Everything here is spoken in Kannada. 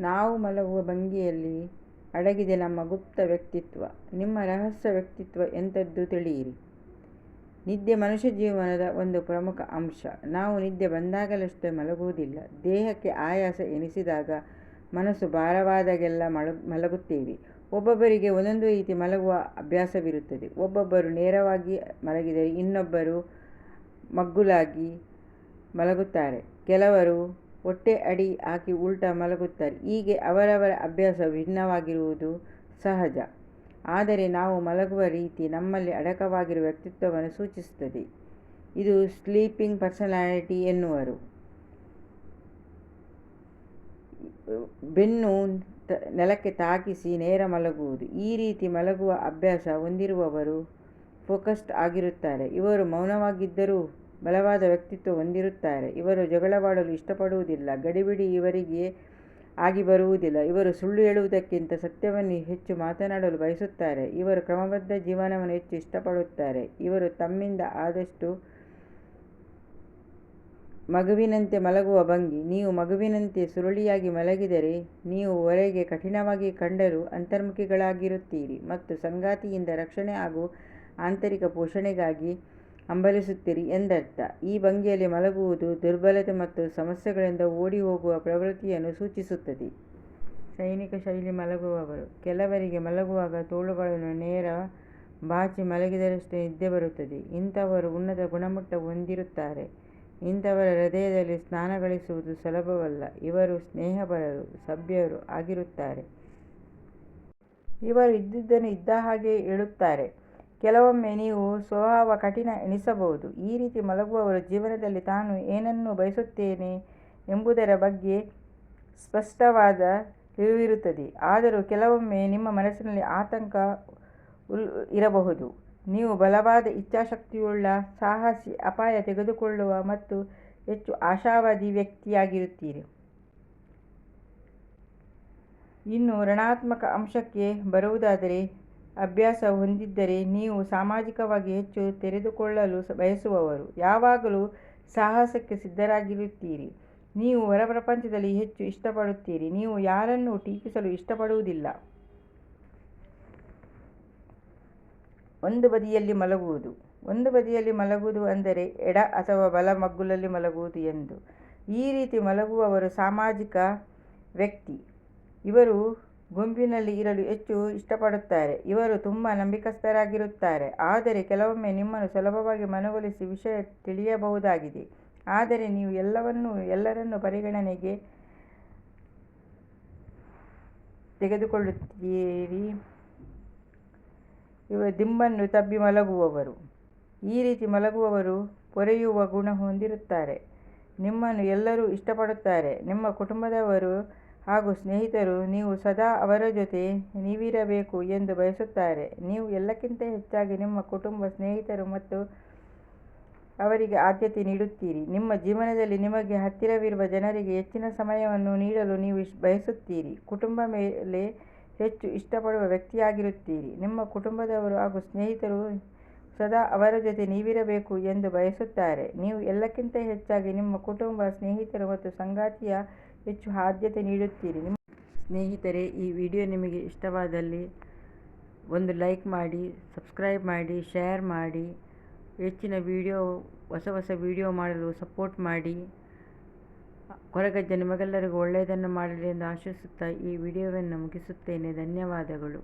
ನಾವು ಮಲಗುವ ಭಂಗಿಯಲ್ಲಿ ಅಡಗಿದೆ ನಮ್ಮ ಗುಪ್ತ ವ್ಯಕ್ತಿತ್ವ. ನಿಮ್ಮ ರಹಸ್ಯ ವ್ಯಕ್ತಿತ್ವ ಎಂಥದ್ದು ತಿಳಿಯಿರಿ. ನಿದ್ದೆ ಮನುಷ್ಯ ಜೀವನದ ಒಂದು ಪ್ರಮುಖ ಅಂಶ. ನಾವು ನಿದ್ದೆ ಬಂದಾಗಲಷ್ಟೇ ಮಲಗುವುದಿಲ್ಲ. ದೇಹಕ್ಕೆ ಆಯಾಸ ಎನಿಸಿದಾಗ, ಮನಸ್ಸು ಭಾರವಾದಾಗೆಲ್ಲ ಮಲಗುತ್ತೇವೆ. ಒಬ್ಬೊಬ್ಬರಿಗೆ ಒಂದೊಂದು ರೀತಿ ಮಲಗುವ ಅಭ್ಯಾಸವಿರುತ್ತದೆ. ಒಬ್ಬೊಬ್ಬರು ನೇರವಾಗಿ ಮಲಗಿದರೆ ಇನ್ನೊಬ್ಬರು ಮಗ್ಗುಲಾಗಿ ಮಲಗುತ್ತಾರೆ. ಕೆಲವರು ಹೊಟ್ಟೆ ಅಡಿ ಹಾಕಿ ಉಲ್ಟಾ ಮಲಗುತ್ತಾರೆ. ಹೀಗೆ ಅವರವರ ಅಭ್ಯಾಸ ಭಿನ್ನವಾಗಿರುವುದು ಸಹಜ. ಆದರೆ ನಾವು ಮಲಗುವ ರೀತಿ ನಮ್ಮಲ್ಲಿ ಅಡಕವಾಗಿರುವ ವ್ಯಕ್ತಿತ್ವವನ್ನು ಸೂಚಿಸುತ್ತದೆ. ಇದು ಸ್ಲೀಪಿಂಗ್ ಪರ್ಸನಾಲಿಟಿ ಎನ್ನುವರು. ಬೆನ್ನು ನೆಲಕ್ಕೆ ತಾಕಿಸಿ ನೇರ ಮಲಗುವುದು. ಈ ರೀತಿ ಮಲಗುವ ಅಭ್ಯಾಸ ಹೊಂದಿರುವವರು ಫೋಕಸ್ಡ್ ಆಗಿರುತ್ತಾರೆ. ಇವರು ಮೌನವಾಗಿದ್ದರೂ ಬಲವಾದ ವ್ಯಕ್ತಿತ್ವ ಹೊಂದಿರುತ್ತಾರೆ. ಇವರು ಜಗಳವಾಡಲು ಇಷ್ಟಪಡುವುದಿಲ್ಲ. ಗಡಿಬಿಡಿ ಇವರಿಗೆ ಆಗಿ ಬರುವುದಿಲ್ಲ. ಇವರು ಸುಳ್ಳು ಹೇಳುವುದಕ್ಕಿಂತ ಸತ್ಯವನ್ನೇ ಹೆಚ್ಚು ಮಾತನಾಡಲು ಬಯಸುತ್ತಾರೆ. ಇವರು ಕ್ರಮಬದ್ಧ ಜೀವನವನ್ನು ಹೆಚ್ಚು ಇಷ್ಟಪಡುತ್ತಾರೆ. ಇವರು ತಮ್ಮಿಂದ ಆದಷ್ಟು ಮಗುವಿನಂತೆ ಮಲಗುವ ಭಂಗಿ. ನೀವು ಮಗುವಿನಂತೆ ಸುರುಳಿಯಾಗಿ ಮಲಗಿದರೆ, ನೀವು ಹೊರಗೆ ಕಠಿಣವಾಗಿ ಕಂಡರೂ ಅಂತರ್ಮುಖಿಗಳಾಗಿರುತ್ತೀರಿ ಮತ್ತು ಸಂಗಾತಿಯಿಂದ ರಕ್ಷಣೆ ಹಾಗೂ ಆಂತರಿಕ ಪೋಷಣೆಗಾಗಿ ಹಂಬಲಿಸುತ್ತೀರಿ ಎಂದರ್ಥ. ಈ ಭಂಗಿಯಲ್ಲಿ ಮಲಗುವುದು ದುರ್ಬಲತೆ ಮತ್ತು ಸಮಸ್ಯೆಗಳಿಂದ ಓಡಿ ಹೋಗುವ ಪ್ರವೃತ್ತಿಯನ್ನು ಸೂಚಿಸುತ್ತದೆ. ಸೈನಿಕ ಶೈಲಿ ಮಲಗುವವರು. ಕೆಲವರಿಗೆ ಮಲಗುವಾಗ ತೋಳುಗಳನ್ನು ನೇರ ಬಾಚಿ ಮಲಗಿದರಷ್ಟೇ ನಿದ್ದೆ ಬರುತ್ತದೆ. ಇಂಥವರು ಉನ್ನತ ಗುಣಮಟ್ಟ ಹೊಂದಿರುತ್ತಾರೆ. ಇಂಥವರ ಹೃದಯದಲ್ಲಿ ಸ್ನಾನಗಳಿಸುವುದು ಸುಲಭವಲ್ಲ. ಇವರು ಸ್ನೇಹಪರರು ಸಭ್ಯರು ಆಗಿರುತ್ತಾರೆ. ಇವರು ಇದ್ದಿದ್ದನ್ನು ಇದ್ದ ಹಾಗೆಯೇ ಹೇಳುತ್ತಾರೆ. ಕೆಲವೊಮ್ಮೆ ನೀವು ಸ್ವಭಾವ ಕಠಿಣ ಎನಿಸಬಹುದು. ಈ ರೀತಿ ಮಲಗುವವರು ಜೀವನದಲ್ಲಿ ತಾನು ಏನನ್ನು ಬಯಸುತ್ತೇನೆ ಎಂಬುದರ ಬಗ್ಗೆ ಸ್ಪಷ್ಟವಾದ ತಿಳಿವಿರುತ್ತದೆ. ಆದರೂ ಕೆಲವೊಮ್ಮೆ ನಿಮ್ಮ ಮನಸ್ಸಿನಲ್ಲಿ ಆತಂಕ ಇರಬಹುದು. ನೀವು ಬಲವಾದ ಇಚ್ಛಾಶಕ್ತಿಯುಳ್ಳ, ಸಾಹಸಿ, ಅಪಾಯ ತೆಗೆದುಕೊಳ್ಳುವ ಮತ್ತು ಹೆಚ್ಚು ಆಶಾವಾದಿ ವ್ಯಕ್ತಿಯಾಗಿರುತ್ತೀರಿ. ಇನ್ನು ಋಣಾತ್ಮಕ ಅಂಶಕ್ಕೆ ಬರುವುದಾದರೆ, ಅಭ್ಯಾಸ ಹೊಂದಿದ್ದರೆ ನೀವು ಸಾಮಾಜಿಕವಾಗಿ ಹೆಚ್ಚು ತೆರೆದುಕೊಳ್ಳಲು ಬಯಸುವವರು. ಯಾವಾಗಲೂ ಸಾಹಸಕ್ಕೆ ಸಿದ್ಧರಾಗಿರುತ್ತೀರಿ. ನೀವು ಹೊರಪ್ರಪಂಚದಲ್ಲಿ ಹೆಚ್ಚು ಇಷ್ಟಪಡುತ್ತೀರಿ. ನೀವು ಯಾರನ್ನೂ ಟೀಕಿಸಲು ಇಷ್ಟಪಡುವುದಿಲ್ಲ. ಒಂದು ಬದಿಯಲ್ಲಿ ಮಲಗುವುದು. ಒಂದು ಬದಿಯಲ್ಲಿ ಮಲಗುವುದು ಅಂದರೆ ಎಡ ಅಥವಾ ಬಲ ಮಗ್ಗುಲಲ್ಲಿ ಮಲಗುವುದು ಎಂದು. ಈ ರೀತಿ ಮಲಗುವವರು ಸಾಮಾಜಿಕ ವ್ಯಕ್ತಿ. ಇವರು ಗುಂಪಿನಲ್ಲಿ ಇರಲು ಹೆಚ್ಚು ಇಷ್ಟಪಡುತ್ತಾರೆ. ಇವರು ತುಂಬಾ ನಂಬಿಕಸ್ಥರಾಗಿರುತ್ತಾರೆ. ಆದರೆ ಕೆಲವೊಮ್ಮೆ ನಿಮ್ಮನ್ನು ಸುಲಭವಾಗಿ ಮನವೊಲಿಸಿ ವಿಷಯ ತಿಳಿಯಬಹುದಾಗಿದೆ. ಆದರೆ ನೀವು ಎಲ್ಲವನ್ನೂ, ಎಲ್ಲರನ್ನೂ ಪರಿಗಣನೆಗೆ ತೆಗೆದುಕೊಳ್ಳುತ್ತೀರಿ. ಇವರು ದಿಂಬನ್ನು ತಬ್ಬಿ ಮಲಗುವವರು. ಈ ರೀತಿ ಮಲಗುವವರು ಪೊರೆಯುವ ಗುಣ ಹೊಂದಿರುತ್ತಾರೆ. ನಿಮ್ಮನ್ನು ಎಲ್ಲರೂ ಇಷ್ಟಪಡುತ್ತಾರೆ. ನಿಮ್ಮ ಕುಟುಂಬದವರು ಹಾಗೂ ಸ್ನೇಹಿತರು ನೀವು ಸದಾ ಅವರ ಜೊತೆ ನೀವಿರಬೇಕು ಎಂದು ಬಯಸುತ್ತಾರೆ. ನೀವು ಎಲ್ಲಕ್ಕಿಂತ ಹೆಚ್ಚಾಗಿ ನಿಮ್ಮ ಕುಟುಂಬ, ಸ್ನೇಹಿತರು ಮತ್ತು ಅವರಿಗೆ ಆದ್ಯತೆ ನೀಡುತ್ತೀರಿ. ನಿಮ್ಮ ಜೀವನದಲ್ಲಿ ನಿಮಗೆ ಹತ್ತಿರವಿರುವ ಜನರಿಗೆ ಹೆಚ್ಚಿನ ಸಮಯವನ್ನು ನೀಡಲು ನೀವು ಬಯಸುತ್ತೀರಿ. ಕುಟುಂಬ ಮೇಲೆ ಹೆಚ್ಚು ಇಷ್ಟಪಡುವ ವ್ಯಕ್ತಿಯಾಗಿರುತ್ತೀರಿ. ನಿಮ್ಮ ಕುಟುಂಬದವರು ಹಾಗೂ ಸ್ನೇಹಿತರು ಸದಾ ಅವರ ಜೊತೆ ನೀವಿರಬೇಕು ಎಂದು ಬಯಸುತ್ತಾರೆ. ನೀವು ಎಲ್ಲಕ್ಕಿಂತ ಹೆಚ್ಚಾಗಿ ನಿಮ್ಮ ಕುಟುಂಬ, ಸ್ನೇಹಿತರು ಮತ್ತು ಸಂಗಾತಿಗೆ ಹೆಚ್ಚು ಆದ್ಯತೆ ನೀಡುತ್ತೀರಿ. ಸ್ನೇಹಿತರೆ, ಈ ವಿಡಿಯೋ ನಿಮಗೆ ಇಷ್ಟವಾದಲ್ಲಿ ಒಂದು ಲೈಕ್ ಮಾಡಿ, ಸಬ್ಸ್ಕ್ರೈಬ್ ಮಾಡಿ, ಶೇರ್ ಮಾಡಿ. ಹೆಚ್ಚಿನ ವಿಡಿಯೋ ಹೊಸ ಹೊಸ ವಿಡಿಯೋ ಮಾಡಲು ಸಪೋರ್ಟ್ ಮಾಡಿ. ಕೊರಗಜ್ಜ ನಿಮಗೆಲ್ಲರಿಗೂ ಒಳ್ಳೆಯದನ್ನು ಮಾಡಲಿ ಎಂದು ಆಶಿಸುತ್ತಾ ಈ ವಿಡಿಯೋವನ್ನು ಮುಗಿಸುತ್ತೇನೆ. ಧನ್ಯವಾದಗಳು.